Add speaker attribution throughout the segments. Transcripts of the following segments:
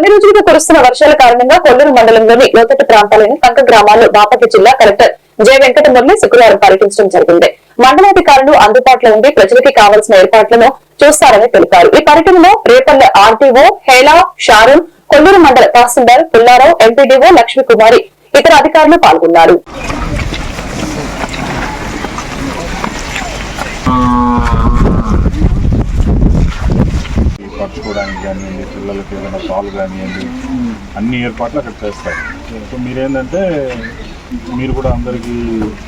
Speaker 1: కొన్ని రోజులుగా కురుస్తున్న వర్షాల కారణంగా కొల్లూరు మండలంలోని లోతట్టు ప్రాంతాలైన కంక గ్రామాల్లో బాపట్ల జిల్లా కలెక్టర్ జె వెంకట మురళి శుక్రవారం పర్యటించడం జరిగింది. మండలాధికారులు అందుబాటులో ఉండి ప్రజలకి కావాల్సిన ఏర్పాట్లను చూస్తారని తెలిపారు. ఈ పర్యటనలో రేపల్లె ఆర్టీఓ హేలా షారూన్ కొల్లూరు మండల తహసీల్దార్ పుల్లారావు ఎంపీడీఓ లక్ష్మీకుమారి ఇతర అధికారులు పాల్గొన్నారు.
Speaker 2: పరచుకోవడానికి కానివ్వండి పిల్లలకి ఏదైనా పాలు కానివ్వండి అన్ని ఏర్పాట్లు అక్కడ చేస్తారు. సో మీరేంటంటే మీరు కూడా అందరికీ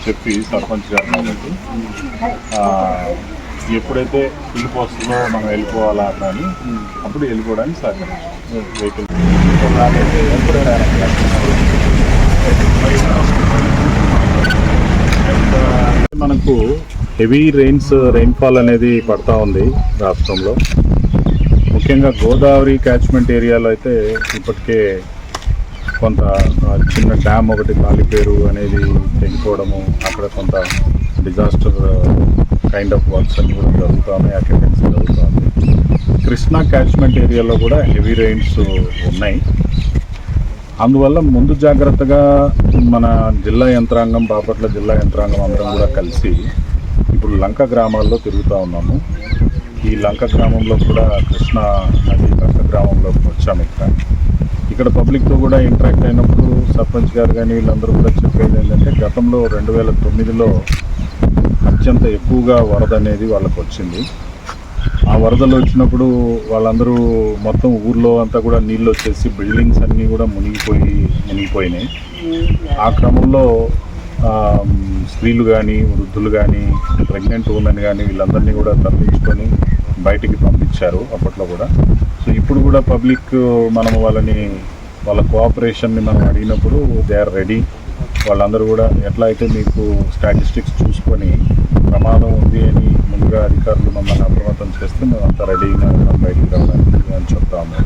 Speaker 2: చెప్పి సర్పంచ్ గారు కాబట్టి ఎప్పుడైతే పిలుపు వస్తుందో మనం వెళ్ళిపోవాలా అని అప్పుడు వెళ్ళిపోవడానికి సహకరించాం వెహికల్ ఎప్పుడైనా మనకు హెవీ రెయిన్స్ రెయిన్ఫాల్ అనేది పడతా ఉంది రాష్ట్రంలో. ముఖ్యంగా గోదావరి క్యాచ్మెంట్ ఏరియాలో అయితే ఇప్పటికే కొంత చిన్న డ్యామ్ ఒకటి కాలిపేరు అనేది తెగిపోవడము అక్కడ కొంత డిజాస్టర్ కైండ్ ఆఫ్ వర్క్స్ అన్ని కూడా జరుగుతూ ఉన్నాయి అటెండెన్స్ జరుగుతుంది కృష్ణా క్యాచ్మెంట్ ఏరియాలో కూడా హెవీ రెయిన్స్ ఉన్నాయి. అందువల్ల ముందు జాగ్రత్తగా మన జిల్లా యంత్రాంగం బాపట్ల జిల్లా యంత్రాంగం అందరం కూడా కలిసి ఇప్పుడు లంక గ్రామాల్లో తిరుగుతూ ఉన్నాము. ఈ లంక గ్రామంలో కూడా కృష్ణా నది లంక గ్రామంలోకి వచ్చాము ఇక్కడ. ఇక్కడ పబ్లిక్తో కూడా ఇంటరాక్ట్ అయినప్పుడు సర్పంచ్ గారు కానీ వీళ్ళందరూ కూడా చెప్పేది ఏంటంటే గతంలో రెండు వేల తొమ్మిదిలో అత్యంత ఎక్కువగా వరద అనేది వాళ్ళకు వచ్చింది. ఆ వరదలు వచ్చినప్పుడు వాళ్ళందరూ మొత్తం ఊర్లో అంతా కూడా నీళ్ళు వచ్చేసి బిల్డింగ్స్ అన్నీ కూడా మునిగిపోయి మునిగిపోయినాయి. ఆ క్రమంలో స్త్రీలు కానీ వృద్ధులు కానీ ప్రెగ్నెంట్ ఉమెన్ కానీ వీళ్ళందరినీ కూడా తరలించుకొని బయటికి పంపించారు అప్పట్లో కూడా. సో ఇప్పుడు కూడా పబ్లిక్ మనం వాళ్ళని వాళ్ళ కోఆపరేషన్ని మనం అడిగినప్పుడు దే ఆర్ రెడీ వాళ్ళందరూ కూడా ఎట్లా అయితే మీకు స్టాటిస్టిక్స్ చూసుకొని ప్రమాదం ఉంది అని ముందుగా అధికారులు మమ్మల్ని అప్రమత్తం చేస్తే మేము అంతా రెడీగా ఉన్నాం బయటికి రావడానికి అని చెప్తాము.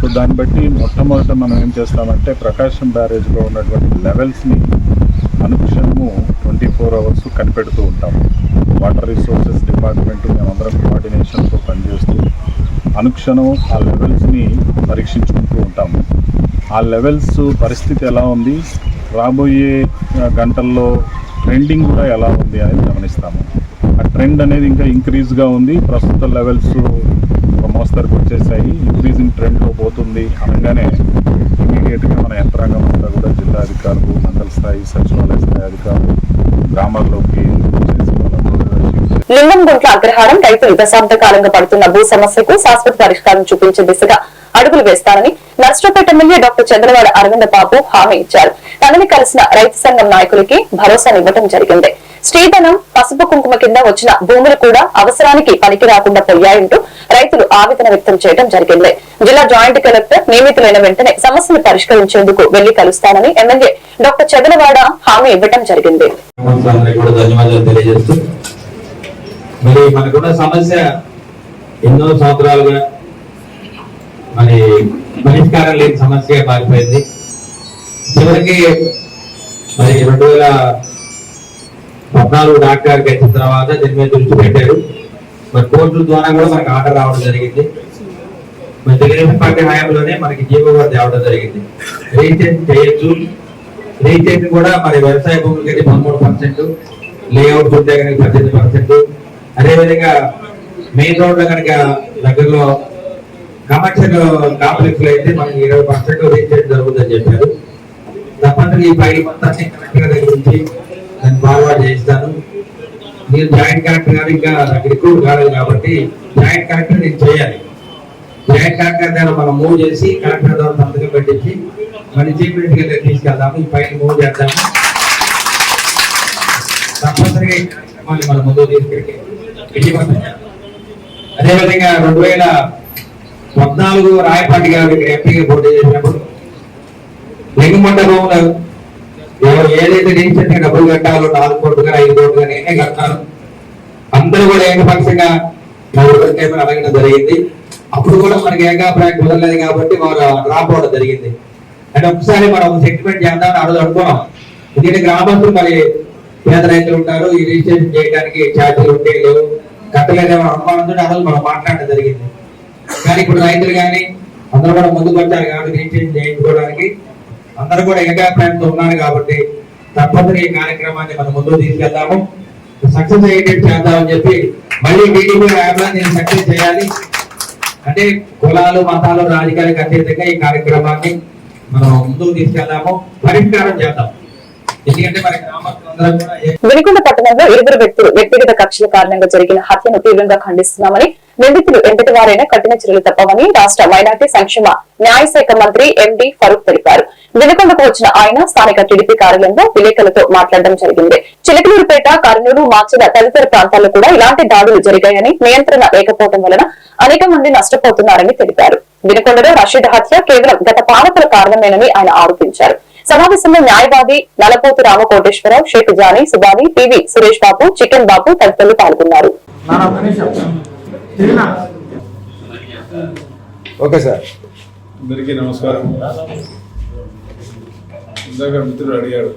Speaker 2: సో దాన్ని బట్టి మొట్టమొదట మనం ఏం చేస్తామంటే ప్రకాశం బ్యారేజ్లో ఉన్నటువంటి లెవెల్స్ని అనుక్షణము ట్వంటీ ఫోర్ అవర్స్ కనిపెడుతూ ఉంటాం. వాటర్ రిసోర్సెస్ డిపార్ట్మెంట్ మేమందరం కోఆర్డినేషన్తో పనిచేస్తూ అనుక్షణం ఆ లెవెల్స్ని పరీక్షించుకుంటూ ఉంటాము ఆ లెవెల్స్ పరిస్థితి ఎలా ఉంది? రాబోయే గంటల్లో ట్రెండింగ్ కూడా ఎలా ఉంది అనేది గమనిస్తాము. ఆ ట్రెండ్ అనేది ఇంకా ఇంక్రీజ్గా ఉంది. ప్రస్తుత లెవెల్స్ ఒక వచ్చేసాయి. ఇంక్రీజింగ్ ట్రెండ్లో పోతుంది అనగానే ఇమీడియట్గా మన యంత్రాంగం అంతా కూడా జిల్లా అధికారులు మండల స్థాయి సచివాలయ స్థాయి అధికారులు గ్రామాల్లోకి చేసి
Speaker 1: లింగంగుంట్ల అగ్రహారం రైతులు దశాబ్ద కాలంగా పడుతున్న భూ సమస్యకు శాశ్వత పరిష్కారం చూపించే దిశగా అడుగులు వేస్తానని నర్సరావుపేట ఎమ్మెల్యే డాక్టర్ చంద్రవాడ అరవింద బాబు హామీ ఇచ్చారు. తనని కలిసిన రైతు సంఘం నాయకులకి భరోసానివ్వడం జరిగింది. స్త్రీధనం పసుపు కుంకుమ కింద వచ్చిన భూములు కూడా అవసరానికి పనికి రాకుండా పోయాయంటూ రైతులు ఆవేదన వ్యక్తం చేయడం జరిగింది. జిల్లా జాయింట్ కలెక్టర్ నియమితులైన వెంటనే సమస్యను పరిష్కరించేందుకు వెళ్ళి కలుస్తానని ఎమ్మెల్యే డాక్టర్ చంద్రవాడ హామీ ఇవ్వడం జరిగింది.
Speaker 3: మరి మనకున్న సమస్య ఎన్నో సంవత్సరాలుగా మరి పరిష్కారం లేని సమస్యగా మారిపోయింది. చివరికి మరి రెండు వేల పద్నాలుగు డాక్టర్ గారికి వచ్చిన తర్వాత దీని మీద దృష్టి పెట్టారు. మరి కోర్టుల ద్వారా కూడా మనకి ఆర్డర్ రావడం జరిగింది. మరి తెలుగుదేశం పార్టీ హయాంలోనే మనకి జీవో కూడా తేవడం జరిగింది. రిజిస్ట్రేషన్ చేయొచ్చు రిజిస్ట్రేషన్ కూడా మరి వ్యవసాయ భూములకి అయితే పదమూడు పర్సెంట్ లేఅవుట్ ఉంటే కనుక పద్దెనిమిది పర్సెంట్. అదేవిధంగా మెయిన్ రోడ్లో కనుక దగ్గరలో కమర్షియల్ కాంప్లెక్స్లో అయితే మనకి ఇరవై పర్సెంట్ రిజిస్ట్రేషన్ జరుగుతుందని చెప్పారు. తప్పనిసరి ఈ పై మొత్తాన్ని కలెక్టర్ గురించి దాన్ని ఫార్వర్డ్ చేస్తాను. మీరు జాయింట్ కలెక్టర్ గారు ఇంకా నాకు రిక్రూట్ కాలేదు కాబట్టి జాయింట్ కలెక్టర్ నేను చేయాలి. జాయింట్ కలెక్టర్ ద్వారా మనం మూవ్ చేసి కలెక్టర్ ద్వారా సంతకం పెట్టించి మళ్ళీ చీఫ్ మినిస్టర్ గారికి తీసుకెళ్దాము. ఈ పైన మూవ్ చేద్దాము. తప్పనిసరిగా మనం ముందుకు తీసుకెళ్ళి అదేవిధంగా రెండు వేల పద్నాలుగు రాయపాటి గారు ఇక్కడ ఎంపీగా పోటీ చేసినప్పుడు లింగమండ భూములు ఎవరు ఏదైతే రీసెంట్ డబ్బులు కట్టాలో నాలుగు కోట్లు కానీ ఐదు కోట్లు కానీ నేనే కట్టాను అందరూ కూడా ఏకపక్షంగా నలుగురు అడగడం జరిగింది. అప్పుడు కూడా మనకి ఏకాభిప్రాయం కుదరలేదు కాబట్టి వారు డ్రాప్ అవడం జరిగింది. అంటే ఒకసారి మనం సెటిల్మెంట్ చేద్దామని అడుగు అనుకున్నాం. ఎందుకంటే గ్రామస్తులు మరి పేద రైతులు ఉంటారు ఈ రిజిస్ట్రేషన్ చేయడానికి ఛార్జీలు ఉంటే లేవు కట్టలేదేమో అనుమానంతో ఆ మనం మాట్లాడడం జరిగింది. కానీ ఇప్పుడు రైతులు కానీ అందరూ కూడా ముందు పడ్డారు కాబట్టి రీఛేంజ్ చేయించుకోవడానికి అందరూ కూడా ఏకాభిప్రాయంతో ఉన్నారు కాబట్టి తప్పనిసరి ఈ కార్యక్రమాన్ని మనం ముందుకు తీసుకెళ్దాము సక్సెస్ అయ్యేటట్టు చేద్దామని చెప్పి మళ్ళీ టీడీపీ నేను సక్సెస్ చేయాలి. అంటే కులాలు మతాలు రాజకీయాలకు అతీతంగా ఈ కార్యక్రమాన్ని మనం ముందుకు తీసుకెళ్దాము. పరిష్కారం చేద్దాం.
Speaker 1: వినుకొండ పట్టణంలో ఇరువురు వ్యక్తులు వ్యక్తిగత కక్షల కారణంగా జరిగిన హత్యను తీవ్రంగా ఖండిస్తున్నామని నిందితులు ఎంతటి వారైనా కఠిన చర్యలు తప్పవని రాష్ట్ర మైనార్టీ సంక్షేమ న్యాయశాఖ మంత్రి ఎండి ఫరూక్ తెలిపారు. వినకొండకు వచ్చిన ఆయన స్థానిక టీడీపీ కార్యాలయంలో విలేకరులతో మాట్లాడడం జరిగింది. చిలకలూరుపేట కర్నూలు మార్చిన తదితర ప్రాంతాల్లో కూడా ఇలాంటి దాడులు జరిగాయని నియంత్రణ లేకపోవడం వలన అనేక మంది నష్టపోతున్నారని తెలిపారు. వినుకొండలో రషీద్ హత్య కేవలం గత పాలకుల కారణమేనని ఆయన ఆరోపించారు. సమావేశంలో న్యాయవాది నలపోతు రామకోటేశ్వరరావు షేక్ జానీ సుబాని పివి సురేష్ బాబు చికెన్ బాబు తదితరులు పాల్గొన్నారు.
Speaker 4: Okay sir.
Speaker 5: అందరికీ నమస్కారం. ఇందాక మిత్రుడు అడిగాడు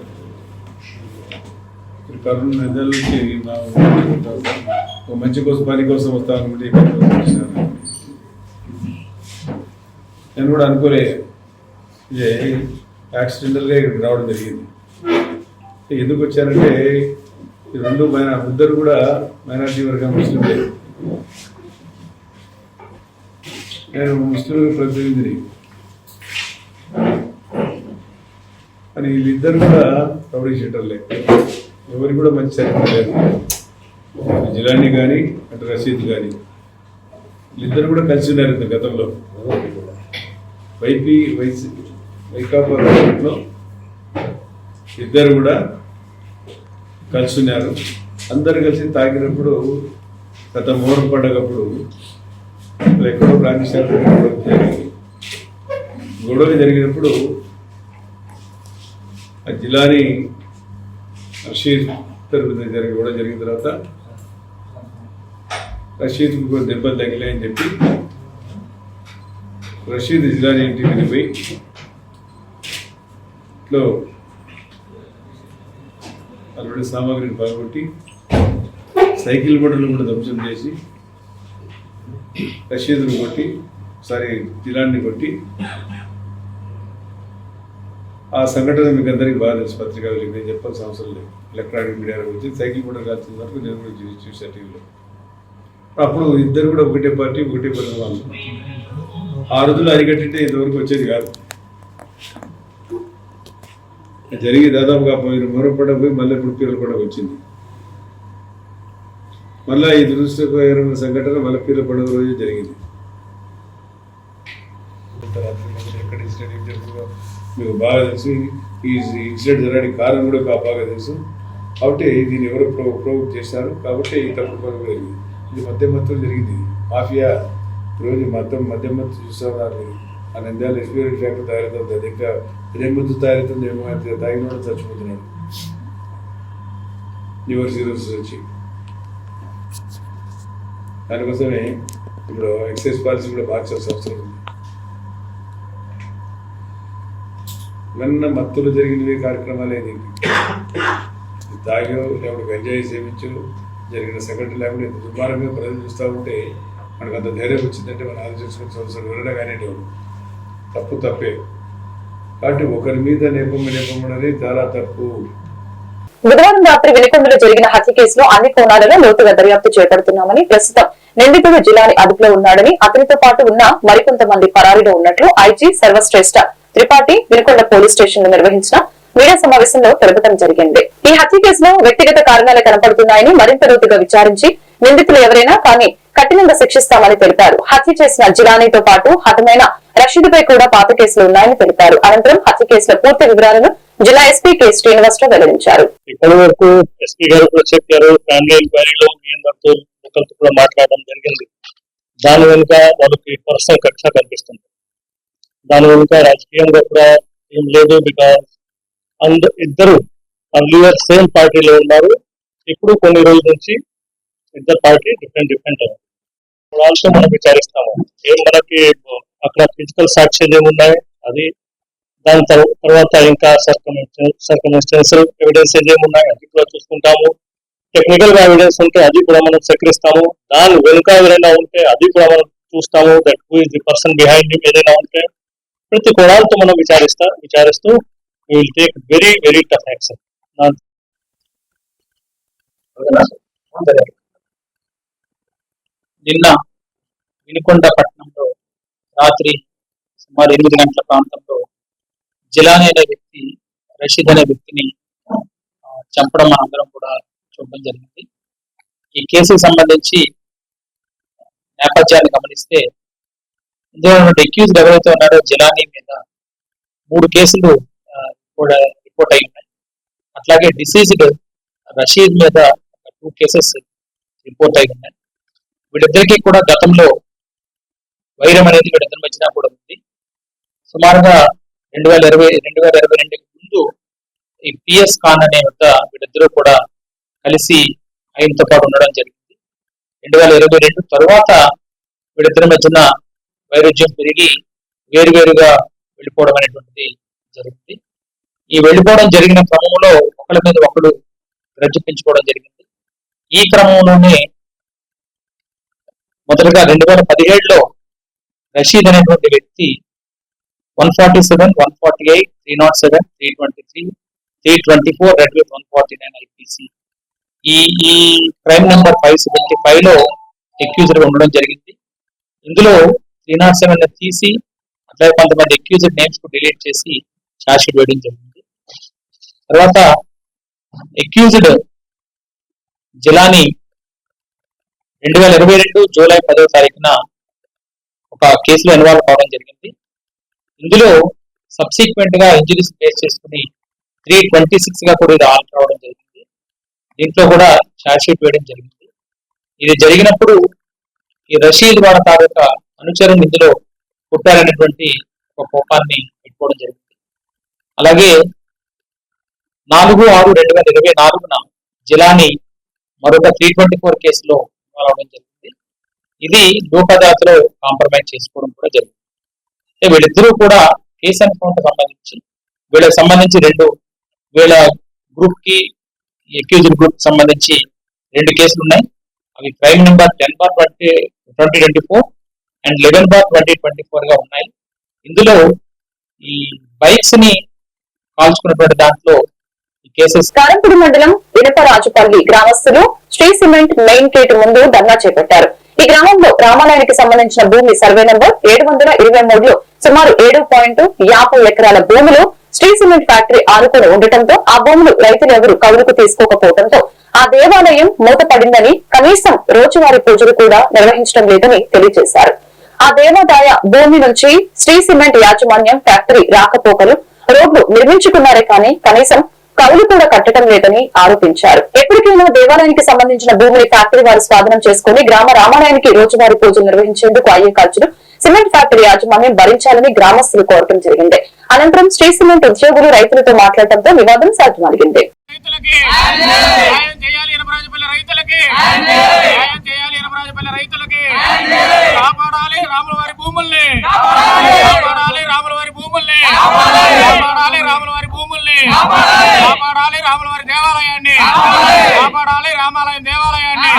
Speaker 5: కరోనా నుంచి నా ఒక మంచి కోసం పని కోసం వస్తా అనుకుంటే. నేను కూడా అనుకోలే. యాక్సిడెంటల్గా ఇక్కడికి రావడం జరిగింది. ఎందుకు వచ్చారంటే ఈ రెండు మైనా ఇద్దరు కూడా మైనార్టీ వర్గం ముస్లింలే. నేను ముస్లిం ప్రతినిధిని. అని వీళ్ళిద్దరు కూడా రౌడీ షీటర్లే. ఎవరికి కూడా మంచి చరిత్ర లేదు. జిలాని కానీ అటు రషీద్ కానీ వీళ్ళిద్దరు కూడా కలిసి ఉన్నారు ఇంత గతంలో. వైపీ వైసీ వైకాపా ఇద్దరు కూడా కలుసున్నారు. అందరు కలిసి తాగినప్పుడు గత మూడు పండగప్పుడు ఎక్కడో రాజశేఖర గొడవ జరిగింది. గొడవ జరిగినప్పుడు ఆ జిల్లాని రషీద్ తరపున జరిగి గొడవ జరిగిన తర్వాత రషీద్కు కొన్ని దెబ్బలు తగిలాయని చెప్పి రషీద్ జిల్లాని ఇంటికి వెళ్ళిపోయి లో అటువంటి సామాగ్రిని పగబట్టి సైకిల్ బండ్లు కూడా ధ్వంసం చేసి రషీదులు కొట్టి ఒకసారి జిలాన్ని కొట్టి ఆ సంఘటన మీకు అందరికీ బాగా తెలుసు పత్రికా నేను చెప్పాల్సిన అవసరం లేదు. ఎలక్ట్రానిక్ మీడియా వచ్చి సైకిల్ కూడా కాల్చిన వరకు నేను కూడా చూసా టీవీలో. అప్పుడు ఇద్దరు కూడా ఒకటే పార్టీ ఒకటే పని వాళ్ళు ఆ రోజులు అరికట్టింటే ఇంతవరకు వచ్చేది కాదు. జరిగి దాదాపుగా పోయిన మరొకట పోయి మళ్ళీ ఇప్పుడు పీర్ల వచ్చింది మళ్ళా ఈ దురదృష్టకరమైన సంఘటన మళ్ళీ పీర్ల పండుగ రోజు జరిగింది. ఎక్కడ మీకు బాగా తెలుసు ఈ ఇన్సిడెంట్ జరగడానికి కారణం కూడా కా- బాగా తెలుసు. కాబట్టి దీన్ని ఎవరు ప్రో ప్రొవోక్ చేశారు. కాబట్టి ఈ తప్పుడు పనులు జరిగింది. ఇది మధ్య మత్తులు జరిగింది. మాఫియా రోజు మొత్తం మధ్య మత్తు చూస్తున్నారు అని ఆ ఎక్స్పీరియన్స్ ఫ్యాక్టరీ తయారవుతుంది. అది ఇంకా ముందు తయారవుతుంది ఏమో అయితే తాగిన వాడు చచ్చిపోతున్నాడు. లివర్ సీరోస్ వచ్చి దానికోసమే ఇప్పుడు ఎక్సైజ్ పాలసీ కూడా మార్చాల్సిన అవసరం ఉంది. ఇవన్న మత్తులు జరిగినవి కార్యక్రమాలే దీనికి. తాగో లేకపోతే గంజాయి సేవించు జరిగిన సంఘటన లేకుండా ఇంత దుర్మార్గంగా ప్రజలు చూస్తూ ఉంటే మనకు అంత ధైర్యం వచ్చిందంటే మనం ఆలోచించుకుని సంవత్సరం వెళ్ళడం కానీ తప్పు తప్పే. కాబట్టి ఒకరి మీద నేపం చాలా తప్పు.
Speaker 1: బుధవారం రాత్రి వినుకొండలో జరిగిన హత్య కేసులో అన్ని కోణాలలో లోతుగా దర్యాప్తు చేపడుతున్నామని ప్రస్తుతం నిందితుడు జిల్లాని అదుపులో ఉన్నాడని అతనితో పాటు ఉన్న మరికొంతమంది పరారీలో ఉన్నట్లు ఐజీ సర్వశ్రేష్ఠ త్రిపాఠి వినుకొండ పోలీస్ స్టేషన్లో నిర్వహించిన మీడియా సమావేశంలో తెలపడం జరిగింది. ఈ హత్య కేసులో వ్యక్తిగత కారణాలు కనపడుతున్నాయని మరింత లోతుగా విచారించి నిందితులు ఎవరైనా కానీ కఠినంగా శిక్షిస్తామని తెలిపారు. హత్య చేసిన జిలానీతో పాటు హతమైన రషీద్పై కూడా పాత కేసులు ఉన్నాయని తెలిపారు. అనంతరం హత్య కేసుల పూర్తి వివరాలను జిల్లా ఎస్పీ కె శ్రీనివాసరావు వెల్లడించారు.
Speaker 6: ఇప్పటి వరకు ఎస్పీ గారు కూడా చెప్పారు ఫ్యామిలీ ఎంక్వైరీలో ఒకరితో కూడా మాట్లాడడం జరిగింది. దాని వెనుక వాళ్ళకి పర్సనల్ కక్ష కనిపిస్తుంది దాని వెనుక రాజకీయంగా కూడా ఏం లేదు బికాస్ అండ్ ఇద్దరు అర్లియర్ సేమ్ పార్టీలో ఉన్నారు. ఇప్పుడు కొన్ని రోజుల నుంచి ఇద్దరు పార్టీ డిఫరెంట్ డిఫరెంట్ ఆల్సో మనం విచారిస్తాము. ఏం మనకి అక్కడ ఫిజికల్ సాక్ష్యాలు ఏమున్నాయి అది దాని తర్వాత ఇంకా సర్కమిస్టెన్షియల్ ఎవిడెన్స్ ఏమున్నాయి అది కూడా చూసుకుంటాము. టెక్నికల్గా ఎవిడెన్స్ ఉంటే అది కూడా మనం సేకరిస్తాము. దాని వెనుక ఎవరైనా ఉంటే అది కూడా మనం చూస్తాము that who is the person behind ఏదైనా ఉంటే. ప్రతి కోణాలతో మనం విచారిస్తా విచారిస్తూ will take very very tough action
Speaker 7: నిన్న వినుకొండ పట్టణంలో రాత్రి సుమారు ఎనిమిది గంటల ప్రాంతంలో జిలాని అనే వ్యక్తి రషీద్ అనే వ్యక్తిని చంపడం మనందరం కూడా చూడడం జరిగింది. ఈ కేసుకు సంబంధించి నేపథ్యాన్ని గమనిస్తే ఇందులో అక్యూజ్డ్ ఎవరైతే ఉన్నారో జిలానీ మీద మూడు కేసులు కూడా రిపోర్ట్ అయి ఉన్నాయి. అట్లాగే డిసీజ్డ్ రషీద్ మీద టూ కేసెస్ రిపోర్ట్ అయి ఉన్నాయి. వీళ్ళిద్దరికీ కూడా గతంలో వైరం అనేది వీళ్ళిద్దరి మధ్యన కూడా ఉంది. సుమారుగా రెండు వేల ఇరవై రెండు వేల ఇరవై రెండుకి ముందు ఈ పిఎస్ ఖాన్ అనే వద్ద వీళ్ళిద్దరూ కూడా కలిసి ఆయనతో పాటు ఉండడం జరిగింది. రెండు వేల ఇరవై రెండు తరువాత వీళ్ళిద్దరి మధ్యన వైరుధ్యం పెరిగి వేరువేరుగా వెళ్ళిపోవడం అనేటువంటిది జరిగింది. ఈ వెళ్ళిపోవడం జరిగిన క్రమంలో ఒకళ్ళ మీద ఒకడు గ్రజ్జు పెంచుకోవడం జరిగింది. ఈ క్రమంలోనే మొదటగా రెండు వేల పదిహేడులో రషీద్ అనేటువంటి వ్యక్తి one forty seven one forty eight three not seven three twenty three three twenty four read with one forty nine IPC ఈ ఈ క్రైమ్ నెంబర్ ఫైవ్ సెవెంటీ ఫైవ్లో అక్యూజర్గా ఉండడం జరిగింది. ఇందులో త్రీ నాట్ సెవెన్ తీసి అట్లాగే కొంతమంది అక్యూజర్ నేమ్స్కు డిలీట్ చేసి చార్జ్షీట్ వేయడం జరిగింది. తర్వాత అక్యూజ్డ్ జిలాని రెండు వేల ఇరవై రెండు జూలై పదో తారీఖున కేసులో ఇన్వాల్వ్ కావడం జరిగింది. ఇందులో సబ్సిక్వెంట్గా ఇంజరీస్ ఫేస్ చేసుకుని త్రీ ట్వంటీ సిక్స్గా కూడా ఇది ఆల్ రావడం జరిగింది. దీంట్లో కూడా చార్ట్షీట్ వేయడం జరిగింది. ఇది జరిగినప్పుడు ఈ రషీద్ వాళ్ళ తాలూకా అనుచరులు ఇందులో పుట్టారనేటువంటి ఒక కోపాన్ని పెట్టుకోవడం జరిగింది. అలాగే నాలుగు ఆరు రెండు వేల ఇరవై నాలుగున జిలాని మరొక త్రీ ట్వంటీ ఫోర్ కేసులో ఇన్వాల్వ్ అవడం జరిగింది. ఇది లోకదాతలో కాంప్రమైజ్ చేసుకోవడం కూడా జరిగింది. వీళ్ళిద్దరూ కూడా కేసు అనుకోవడం సంబంధించి వీళ్ళకి సంబంధించి రెండు వీళ్ళ గ్రూప్కి అక్యూజ్డ్ గ్రూప్ సంబంధించి రెండు కేసులు ఉన్నాయి. అవి crime number ten bar twenty twenty twenty four and eleven bar twenty twenty ఫోర్గా ఉన్నాయి. ఇందులో ఈ బైక్స్ని కాల్చుకున్నటువంటి దాంట్లో ఈ
Speaker 1: కారంపూడి మండలం ఇనపరాజుపల్లి గ్రామస్తులు శ్రీ సిమెంట్ మెయిన్ గేట్ ముందు ధర్నా చేపట్టారు. ఈ గ్రామంలో రామాలయానికి సంబంధించిన భూమి సర్వే నంబర్ ఏడు వందల ఇరవై మూడులో సుమారు ఏడు పాయింట్ యాభై ఎకరాల భూమిలో శ్రీ సిమెంట్ ఫ్యాక్టరీ ఆనుకొని ఉండటంతో ఆ భూములు రైతులు ఎవరు కౌలుకు తీసుకోకపోవడంతో ఆ దేవాలయం మూతపడిందని కనీసం రోజువారీ పూజలు కూడా నిర్వహించడం లేదని తెలియజేశారు. ఆ దేవాదాయ భూమి నుంచి శ్రీ సిమెంట్ యాజమాన్యం ఫ్యాక్టరీ రాకపోకలు రోడ్లు నిర్మించుకున్నారే కానీ కనీసం కౌలు కూడా కట్టడం లేదని ఆరోపించారు. ఎప్పటికైనా దేవాలయానికి సంబంధించిన భూమిని ఫ్యాక్టరీ వారు స్వాధీనం చేసుకుని గ్రామ రామాలయానికి రోజువారీ పూజలు నిర్వహించేందుకు అయ్యే ఖర్చులు సిమెంట్ ఫ్యాక్టరీ యాజమాన్యం భరించాలని గ్రామస్తులు కోరటం జరిగింది. అనంతరం శ్రీ సిమెంట్ ఉద్యోగులు రైతులతో మాట్లాడటంతో వివాదం సాధ్యమలిగింది
Speaker 8: రైతులకి న్యాయం చేయాలి ఇనపరాజపల్లి రైతులకి న్యాయం చేయాలి ఇనపరాజపల్లి రైతులకి కాపాడాలి రాముల వారి భూముల్ని కాపాడాలి రాముల వారి భూముల్ని కాపాడాలి రాముల వారి భూముల్ని కాపాడాలి రాముల వారి దేవాలయాన్ని కాపాడాలి రామాలయం దేవాలయాన్ని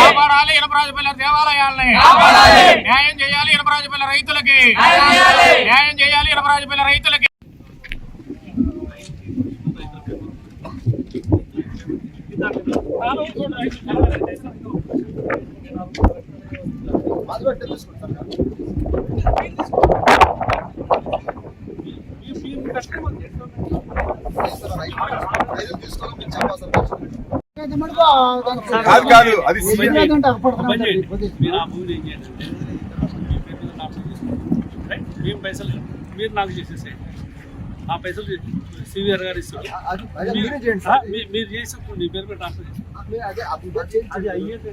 Speaker 8: కాపాడాలి ఇనపరాజపల్లి దేవాలయాల్ని న్యాయం చేయాలి ఇనపరాజపల్లి రైతులకి న్యాయం చేయాలి ఇనపరాజపల్లి రైతులకి
Speaker 9: కాదు కాదు అది సిమెంట్
Speaker 10: మీరు ఆ భూమిని ఏం చేయండి అంటే, మీ పేరు మీద ట్రాన్స్ఫర్ చేసుకోండి. రైట్? మేము పైసలు మీరు నాకు చేసేసేయండి ఆ పైసలు సివిఆర్ గారు ఇస్తారు మీరు- ఆ, మీ- మీరు చేసినప్పుడు మీ పేరు మీద ట్రాన్స్ఫర్ చేసుకోండి అది అయ్యేది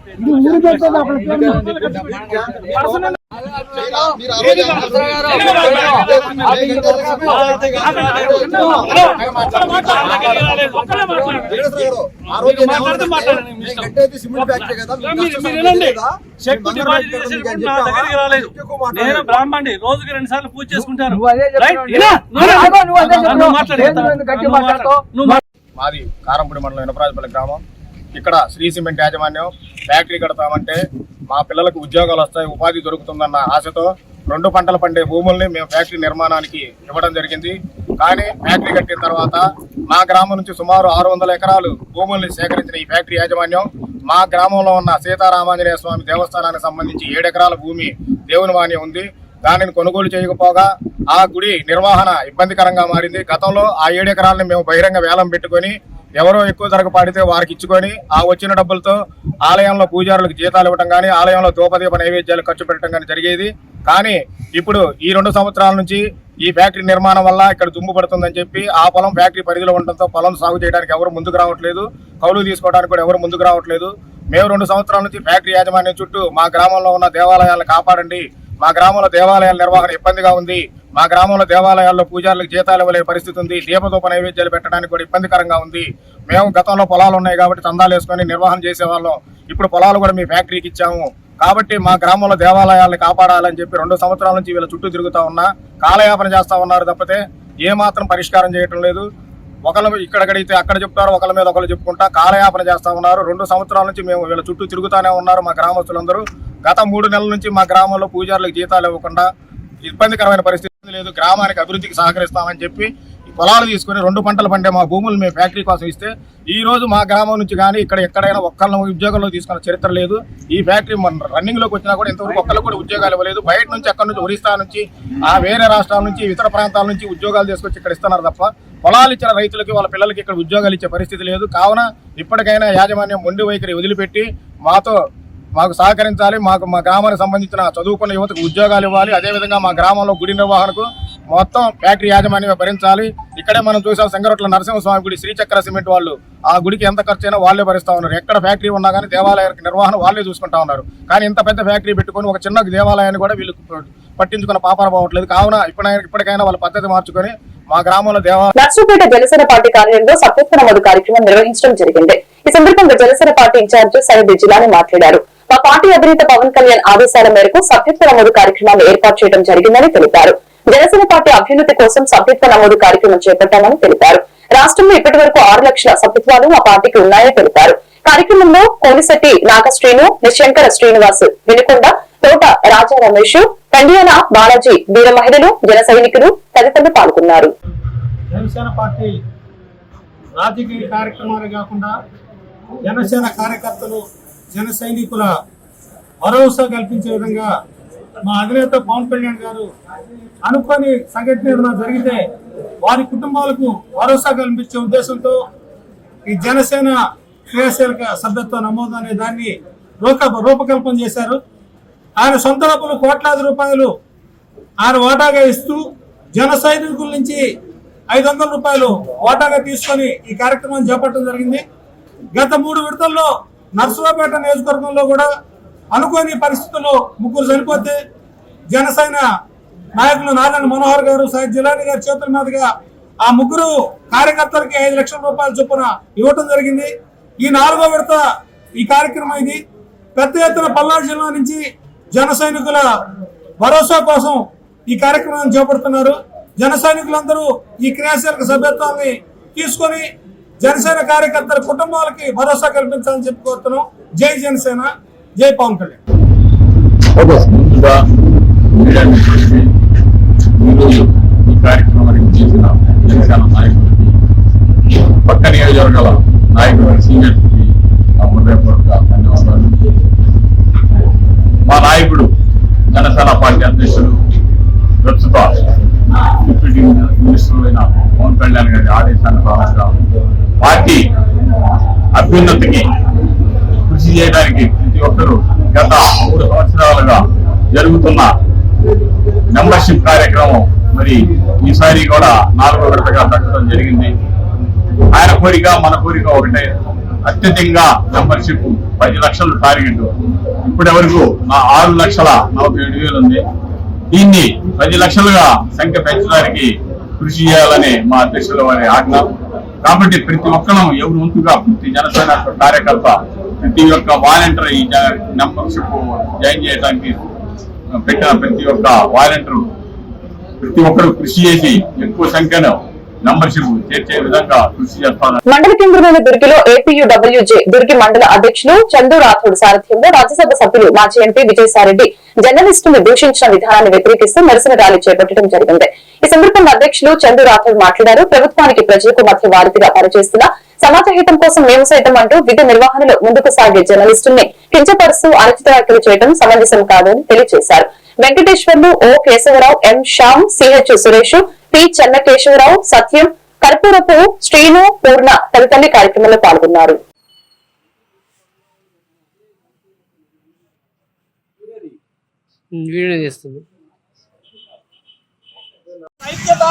Speaker 10: నేను బ్రాహ్మణి రోజుకి రెండు సార్లు పూజ చేసుకుంటాను.
Speaker 9: మాది కారంపూడి మండలం వినపరాజపల్లి గ్రామం. ఇక్కడ శ్రీ సిమెంట్ యాజమాన్యం ఫ్యాక్టరీ కడతామంటే
Speaker 8: మా పిల్లలకు ఉద్యోగాలు వస్తాయి ఉపాధి దొరుకుతుందన్న ఆశతో రెండు పంటలు పండే భూముల్ని మేము ఫ్యాక్టరీ నిర్మాణానికి ఇవ్వడం జరిగింది. కానీ ఫ్యాక్టరీ కట్టిన తర్వాత మా గ్రామం నుంచి సుమారు ఆరు వందల ఎకరాలు భూముల్ని సేకరించిన ఈ ఫ్యాక్టరీ యాజమాన్యం మా గ్రామంలో ఉన్న సీతారామాంజనేయ స్వామి దేవస్థానానికి సంబంధించి ఏడు ఎకరాల భూమి దేవుని వాణి ఉంది. దానిని కొనుగోలు చేయకపోగా ఆ గుడి నిర్వహణ ఇబ్బందికరంగా మారింది. గతంలో ఆ ఏడు ఎకరాలను మేము బహిరంగ వేలం పెట్టుకొని ఎవరో ఎక్కువ ధరకు పాడితే వారికి ఇచ్చుకొని ఆ వచ్చిన డబ్బులతో ఆలయంలో పూజారులకు జీతాలు ఇవ్వడం కానీ ఆలయంలో దూపదీప నైవేద్యాలు ఖర్చు పెట్టడం కానీ జరిగేది. కానీ ఇప్పుడు ఈ రెండు సంవత్సరాల నుంచి ఈ ఫ్యాక్టరీ నిర్మాణం వల్ల ఇక్కడ దుమ్ము పడుతుందని చెప్పి ఆ పొలం ఫ్యాక్టరీ పరిధిలో ఉండడంతో పొలం సాగు చేయడానికి ఎవరు ముందుకు రావట్లేదు. కౌలు తీసుకోవడానికి కూడా ఎవరు ముందుకు రావట్లేదు. మేము రెండు సంవత్సరాల నుంచి ఫ్యాక్టరీ యాజమాన్యం చుట్టూ మా గ్రామంలో ఉన్న దేవాలయాలను కాపాడండి. మా గ్రామంలో దేవాలయాల నిర్వహణ ఇబ్బందిగా ఉంది. మా గ్రామంలో దేవాలయాల్లో పూజారులకు జీతాలు ఇవ్వలేని పరిస్థితి ఉంది. దీపదూప నైవేద్యాలు పెట్టడానికి కూడా ఇబ్బందికరంగా ఉంది. మేము గతంలో పొలాలు ఉన్నాయి కాబట్టి చందాలు వేసుకొని నిర్వహణ చేసేవాళ్ళం. ఇప్పుడు పొలాలు కూడా మీ ఫ్యాక్టరీకి ఇచ్చాము. కాబట్టి మా గ్రామంలో దేవాలయాలను కాపాడాలని చెప్పి రెండు సంవత్సరాల నుంచి వీళ్ళ చుట్టూ తిరుగుతా ఉన్నా కాలయాపన చేస్తా ఉన్నారు తప్పితే ఏ మాత్రం పరిష్కారం చేయటం లేదు. ఒకళ్ళు ఇక్కడ అక్కడ చెప్తారు ఒకళ్ళ మీద ఒకళ్ళు చెప్పుకుంటా కాలయాపన చేస్తా ఉన్నారు. రెండు సంవత్సరాల నుంచి మేము వీళ్ళ చుట్టూ తిరుగుతూనే ఉన్నారు మా గ్రామస్తులందరూ. గత మూడు నెలల నుంచి మా గ్రామంలో పూజారులకు జీతాలు ఇవ్వకుండా ఇబ్బందికరమైన పరిస్థితి లేదు. గ్రామానికి అభివృద్ధికి సహకరిస్తామని చెప్పి పొలాలు తీసుకుని రెండు పంటలు పండే మా భూములు మేము ఫ్యాక్టరీ కోసం ఇస్తే ఈ రోజు మా గ్రామం నుంచి కానీ ఇక్కడ ఎక్కడైనా ఒక్కళ్ళని ఉద్యోగంలో తీసుకున్న చరిత్ర లేదు. ఈ ఫ్యాక్టరీ మన రన్నింగ్లోకి వచ్చినా కూడా ఇంతవరకు ఒక్కళ్ళు కూడా ఉద్యోగాలు ఇవ్వలేదు. బయట నుంచి అక్కడ నుంచి ఒరిస్సా నుంచి ఆ వేరే రాష్ట్రాల నుంచి ఇతర ప్రాంతాల నుంచి ఉద్యోగాలు తీసుకొచ్చి ఇక్కడ ఇస్తున్నారు తప్ప పొలాలు ఇచ్చిన రైతులకి వాళ్ళ పిల్లలకి ఇక్కడ ఉద్యోగాలు ఇచ్చే పరిస్థితి లేదు. కావున ఇప్పటికైనా యాజమాన్యం మొండి వైఖరి వదిలిపెట్టి మాతో మాకు సహకరించాలి. మాకు మా గ్రామానికి సంబంధించిన చదువుకున్న యువతకు ఉద్యోగాలు ఇవ్వాలి. అదేవిధంగా మా గ్రామంలో గుడి నిర్వహణకు మొత్తం ఫ్యాక్టరీ యాజమాన్యం భరించాలి. ఇక్కడే మనం చూసాం సంగరట్ల నరసింహస్వామి గుడి శ్రీచక్ర సిమెంట్ వాళ్ళు ఆ గుడికి ఎంత ఖర్చు అయినా వాళ్ళే భరిస్తా ఉన్నారు. ఎక్కడ ఫ్యాక్టరీ ఉన్నా కానీ దేవాలయ నిర్వహణ వాళ్ళే చూసుకుంటా ఉన్నారు. కానీ ఇంత పెద్ద ఫ్యాక్టరీ పెట్టుకొని ఒక చిన్న దేవాలయాన్ని కూడా వీళ్ళు పట్టించుకున్న పాపాన పోవట్లేదు. కావున ఇప్పటికైనా ఇప్పటికైనా వాళ్ళ పద్ధతి మార్చుకొని మా గ్రామంలో దేవాలయం
Speaker 1: నర్సుపేట జనసేన పార్టీ కార్యాలయంలో సత్యత్వ నమోదు కార్యక్రమం నిర్వహించడం జరిగింది. ఈ సందర్భంగా జనసేన పార్టీ ఇన్ఛార్జ్ సైద్ జిల్లాని మాట్లాడారు. మా పార్టీ అధినేత పవన్ కళ్యాణ్ ఆదేశాల మేరకు సభ్యత్వ నమోదు కార్యక్రమాన్ని ఏర్పాటు చేయడం జరిగిందని తెలిపారు. జనసేన పార్టీ అభ్యున్నతి కోసం సభ్యత్వ నమోదు కార్యక్రమం చేపట్టామని తెలిపారు. రాష్ట్రంలో ఇప్పటి వరకు ఆరు లక్షల సభ్యత్వాలు మా పార్టీకి ఉన్నాయని తెలిపారు. కార్యక్రమంలో కోలిశెట్టి నాగశ్రీను నిశంకర శ్రీనివాస్ వినుకొండ తోట రాజా రమేష్ కండియాన బాలాజీ వీర మహిళలు జన సైనికులు తదితరులు పాల్గొన్నారు.
Speaker 11: జనసేన పార్టీ రాజకీయ కార్యక్రమాలు కాకుండా జనసేన కార్యకర్తలు జన సైనికుల భరోసా కల్పించే విధంగా మా అధినేత పవన్ కళ్యాణ్ గారు అనుకోని సంఘటన ఏదైనా జరిగితే వారి కుటుంబాలకు భరోసా కల్పించే ఉద్దేశంతో ఈ జనసేన క్రియాశీలక సభ్యత్వ నమోదు అనే దాన్ని రూప రూపకల్పన చేశారు. ఆయన సొంత డబ్బులు కోట్లాది రూపాయలు ఆయన వాటాగా ఇస్తూ జన సైనికుల నుంచి ఐదు వందల రూపాయలు వాటాగా తీసుకొని ఈ కార్యక్రమాన్ని చేపట్టడం జరిగింది. గత మూడు విడతల్లో నర్సరావుపేట నియోజకవర్గంలో కూడా అనుకోని పరిస్థితుల్లో ముగ్గురు చనిపోతే జనసేన నాయకులు నారాయణ మనోహర్ గారు సయ్యద్ జిలాని గారి చేతుల మీదుగా ఆ ముగ్గురు కార్యకర్తలకి ఐదు లక్షల రూపాయల చొప్పున ఇవ్వటం జరిగింది. ఈ నాలుగో విడత ఈ కార్యక్రమం ఇది. పెద్ద ఎత్తున పల్నాడు జిల్లా నుంచి జన సైనికుల భరోసా కోసం ఈ కార్యక్రమాన్ని చేపడుతున్నారు. జన సైనికులందరూ ఈ క్రియాశీలక సభ్యత్వాన్ని తీసుకొని జనసేన కార్యకర్తల కుటుంబాలకి భరోసా కల్పించాలని చెప్పి జై జనసేన. జై పవన్ కళ్యాణ్.
Speaker 12: ముందుగా మీడియా ఈరోజు ఈ కార్యక్రమానికి చేసిన జనసేన నాయకులకి పక్క నియోజకవర్గాల నాయకుల సీనియర్కి హృదయపూర్వక ధన్యవాదాలు. మా నాయకుడు జనసేన పార్టీ అధ్యక్షుడు ప్రస్తుత డిప్యూటీ మినిస్టర్ అయిన పవన్ కళ్యాణ్ గారి ఆదేశాన్ని ఆదేశానుసారంగా పార్టీ అభ్యున్నతికి కృషి చేయడానికి ప్రతి ఒక్కరూ గత మూడు సంవత్సరాలుగా జరుగుతున్న మెంబర్షిప్ కార్యక్రమం మరి ఈసారి కూడా నాలుగో విడతగా పెట్టడం జరిగింది. ఆయన కోరిక మన కోరిక ఒకటే. అత్యధికంగా మెంబర్షిప్ పది లక్షలు టార్గెట్. ఇప్పటి వరకు నా ఆరు లక్షల నలభై ఏడు వేలు ఉంది. దీన్ని పది లక్షలుగా సంఖ్య పెంచడానికి కృషి చేయాలని మా అధ్యక్షుల వారి ఆజ్ఞ. కాబట్టి ప్రతి ఒక్కరం ఎవరు వంతుగా ప్రతి జనసేన కార్యకర్త ప్రతి ఒక్క వాలంటీర్ మెంబర్షిప్ జాయిన్ చేయడానికి పెట్టిన ప్రతి ఒక్క వాలంటీర్ ప్రతి ఒక్కరు కృషి చేసి ఎక్కువ సంఖ్యలో మెంబర్షిప్
Speaker 1: మండల కేంద్రమైన దుర్గిలో ఏపీయూడబ్ల్యూజే దుర్గి మండల అధ్యక్షులు చందు రాథోడ్ సారథ్యంలో రాజ్యసభ సభ్యులు మాజీ ఎంపీ విజయసాయిరెడ్డి జర్నలిస్టులను దూషించిన విధానాన్ని వ్యతిరేకిస్తూ నిరసన ర్యాలీ చేపట్టడం జరిగింది. ఈ సందర్భంగా అధ్యక్షులు చందు రాథోడ్ మాట్లాడారు. ప్రభుత్వానికి ప్రజలకు మధ్య వారధిగా పనిచేస్తున్న సమాజ హితం కోసం మేము సైతం అంటూ విధి నిర్వహణలో ముందుకు సాగే జర్నలిస్టుల్ని కించపరుస్తూ అనుచిత వ్యాఖ్యలు చేయడం సమంజసం కాదని తెలియజేశారు Venkateswarlu O Kesavarao M Shyam CH Suresh P Chennakesavarao Satyam Karpurapu Srinu Purna తదితరులు కార్యక్రమంలో పాల్గొన్నారు.
Speaker 8: వీడియో చేస్తుంది ఐక్యత!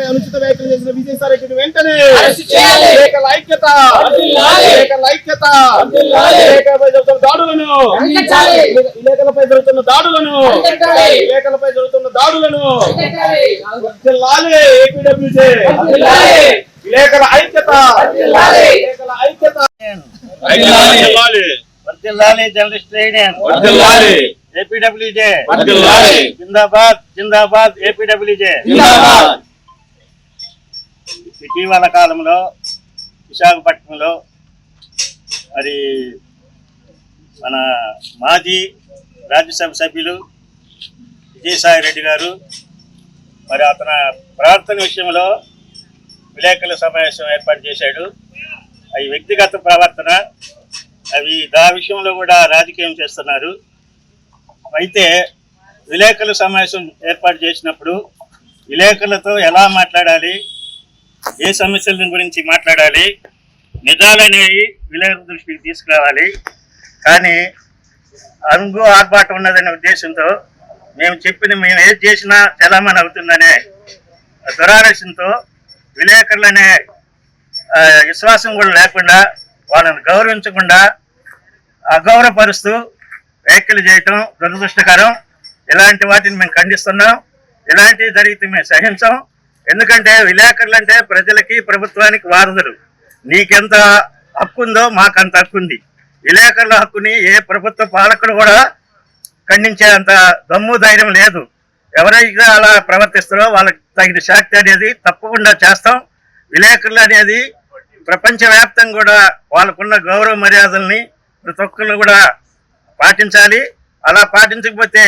Speaker 13: పై అనుచిత వ్యాఖ్యలు చేసిన విజయసాయి రెడ్డిని వెంటనే లేఖల ఐక్యత జరుగుతున్న దాడులను లేఖలపై జరుగుతున్న దాడులను లేఖలపై జరుగుతున్న దాడులను. ఏపీడబ్ల్యూజే లేఖల ఐక్యత. లేఖల ఐక్యత. Journalist union. ఏపీడబ్ల్యూజే. జిందాబాద్ జిందాబాద్ ఏపీడబ్ల్యూజే ఇటీవల కాలంలో విశాఖపట్నంలో మరి మన మాజీ రాజ్యసభ సభ్యులు విజయసాయి రెడ్డి గారు మరి అతని ప్రవర్తన విషయంలో విలేకరుల సమావేశం ఏర్పాటు చేశాడు. అవి వ్యక్తిగత ప్రవర్తన అవి దా విషయంలో కూడా రాజకీయం చేస్తున్నారు. అయితే విలేకరుల సమావేశం ఏర్పాటు చేసినప్పుడు విలేకరులతో ఎలా మాట్లాడాలి ఏ సమస్యల గురించి మాట్లాడాలి? నిజాలనేవి విలేకరుల దృష్టికి తీసుకురావాలి. కానీ అంగు ఆర్భాటం ఉన్నదనే ఉద్దేశంతో మేము చెప్పిన మేము ఏది చేసినా చలామణి అవుతుందనే దురాలోచనతో విలేకరులనే విశ్వాసం కూడా లేకుండా వాళ్ళని గౌరవించకుండా అగౌరవపరుస్తూ వ్యాఖ్యలు చేయటం దురదృష్టకరం. ఇలాంటి వాటిని మేము ఖండిస్తున్నాం. ఇలాంటివి జరిగితే మేము సహించాం. ఎందుకంటే విలేకరులు అంటే ప్రజలకి ప్రభుత్వానికి వారధులు నీకెంత హక్కు ఉందో మాకంత హక్కు ఉంది విలేకరుల హక్కుని ఏ ప్రభుత్వ పాలకుడు కూడా ఖండించే అంత దమ్ము ధైర్యం లేదు. ఎవరైతే అలా ప్రవర్తిస్తారో వాళ్ళకి తగిన శాక్తి అనేది తప్పకుండా చేస్తాం. విలేకరులు అనేది ప్రపంచవ్యాప్తంగా కూడా వాళ్ళకున్న గౌరవ మర్యాదల్ని ప్రతి ఒక్కరు కూడా పాటించాలి. అలా పాటించకపోతే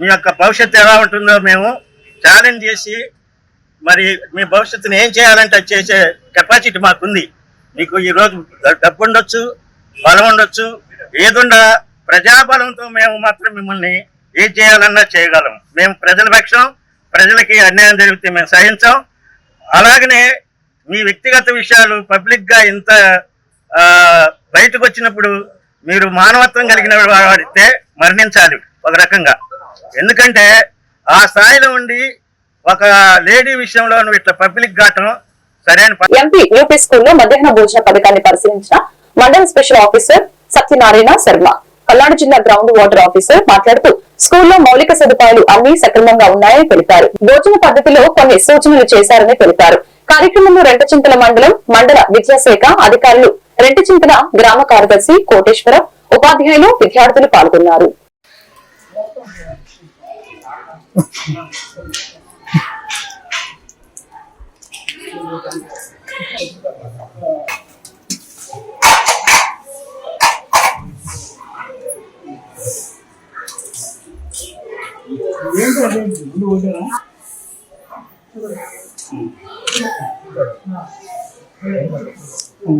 Speaker 13: మీ యొక్క భవిష్యత్తు ఎలా ఉంటుందో మేము ఛాలెంజ్ చేసి మరి మీ భవిష్యత్తుని ఏం చేయాలంటే అది చేసే కెపాసిటీ మాకుంది. మీకు ఈరోజు డబ్బు ఉండొచ్చు బలం ఉండొచ్చు ఏదుండా ప్రజాబలంతో మేము మాత్రం మిమ్మల్ని ఏం చేయాలన్నా చేయగలం. మేము ప్రజల పక్షం ప్రజలకి అన్యాయం జరిగితే మేము సహించాం. అలాగనే మీ వ్యక్తిగత విషయాలు పబ్లిక్గా ఇంత బయటకు వచ్చినప్పుడు మీరు మానవత్వం కలిగిన వాడితే మరణించాలి ఒక రకంగా. ఎందుకంటే ఆ స్థాయిలో ఉండి ఒక లేడీ విషయంలో నువ్వు ఇట్లా పబ్లిక్ ఘాటం సరైన
Speaker 1: ఎంపీ యూపీ స్కూల్లో మధ్యాహ్న భోజన పథకాన్ని పరిశీలించిన మండల స్పెషల్ ఆఫీసర్ సత్యనారాయణ శర్మ పల్నాడు జిల్లా గ్రౌండ్ వాటర్ ఆఫీసర్ మాట్లాడుతూ స్కూల్లో మౌలిక సదుపాయాలు అన్ని సక్రమంగా ఉన్నాయని తెలిపారు. భోజన పద్ధతిలో కొన్ని సూచనలు చేశారని తెలిపారు. కార్యక్రమంలో రెంటచింతల మండలం మండల విద్యాశాఖ అధికారులు రెంటచింతల గ్రామ కార్యదర్శి కోటేశ్వర ఉపాధ్యాయులు విద్యార్థులు పాల్గొన్నారు.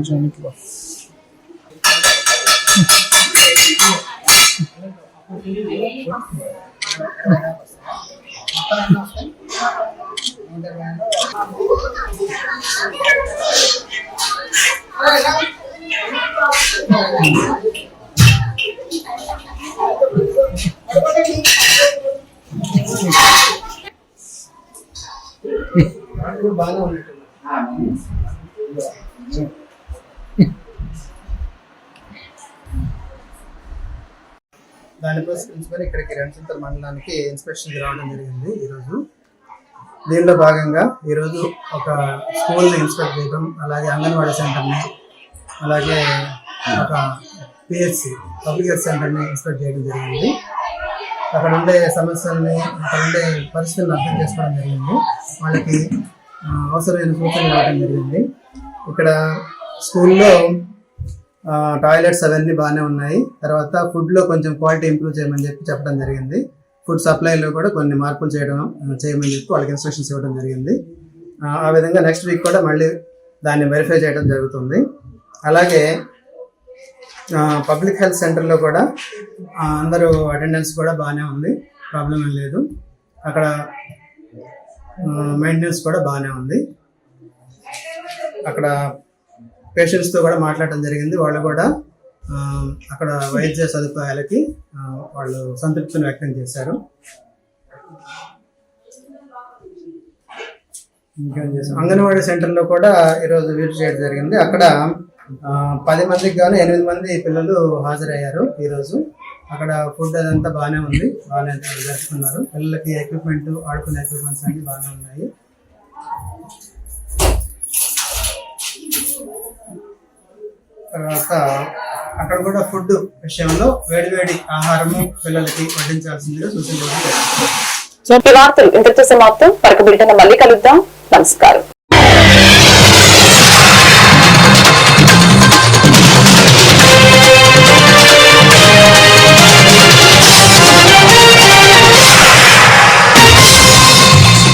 Speaker 14: 재밌다. బాగా దాని ప్రిన్సిపల్ ఇక్కడికి కిరణ్ మండలానికి ఇన్స్పెక్షన్ రావడం జరిగింది ఈరోజు. దీనిలో భాగంగా ఈరోజు ఒక స్కూల్ని ఇన్స్పెక్ట్ చేయడం అలాగే అంగన్వాడీ సెంటర్ని అలాగే ఒక పిహెచ్సి పబ్లిక్ హెల్త్ సెంటర్ని ఇన్స్పెక్ట్ చేయడం జరిగింది. అక్కడ ఉండే సమస్యల్ని అక్కడ ఉండే పరిస్థితులను అర్థం చేసుకోవడం జరిగింది. వాళ్ళకి అవసరమైన సూచనలు ఇవ్వడం జరిగింది. ఇక్కడ స్కూల్లో టాయిలెట్స్ అవన్నీ బాగానే ఉన్నాయి. తర్వాత ఫుడ్లో కొంచెం క్వాలిటీ ఇంప్రూవ్ చేయమని చెప్పి చెప్పడం జరిగింది. ఫుడ్ సప్లైలో కూడా కొన్ని మార్పులు చేయడం చేయమని చెప్పి వాళ్ళకి ఇన్స్ట్రక్షన్స్ ఇవ్వడం జరిగింది. ఆ, విధంగా నెక్స్ట్ వీక్ కూడా మళ్ళీ దాన్ని వెరిఫై చేయడం జరుగుతుంది. అలాగే పబ్లిక్ హెల్త్ సెంటర్లో కూడా అందరూ అటెండెన్స్ కూడా బాగానే ఉంది. ప్రాబ్లం ఏం లేదు. అక్కడ మెయింటెనెన్స్ కూడా బాగానే ఉంది. అక్కడ పేషెంట్స్తో కూడా మాట్లాడటం జరిగింది. వాళ్ళు కూడా అక్కడ వైద్య సదుపాయాలకి వాళ్ళు సంతృప్తిని వ్యక్తం చేశారు. ఇంకేం చేశారు అంగన్వాడీ సెంటర్లో కూడా ఈరోజు విజిట్ చేయడం జరిగింది. అక్కడ పది మందికి గాను ఎనిమిది మంది పిల్లలు హాజరయ్యారు ఈరోజు. అక్కడ ఫుడ్ అదంతా బాగానే ఉంది. బాగానే జరుపుకున్నారు. పిల్లలకి ఎక్విప్మెంట్ ఆడుకునే ఎక్విప్మెంట్స్ అన్ని బాగానే ఉన్నాయి. తర్వాత అక్కడ కూడా ఫుడ్ విషయంలో వేడివేడి ఆహారము పిల్లలకి వడ్డించాల్సిందిగా సూచన
Speaker 1: సో వార్తలు ఇంతటితో సమాప్తం పరక మళ్ళీ కలుద్దాం. నమస్కారం.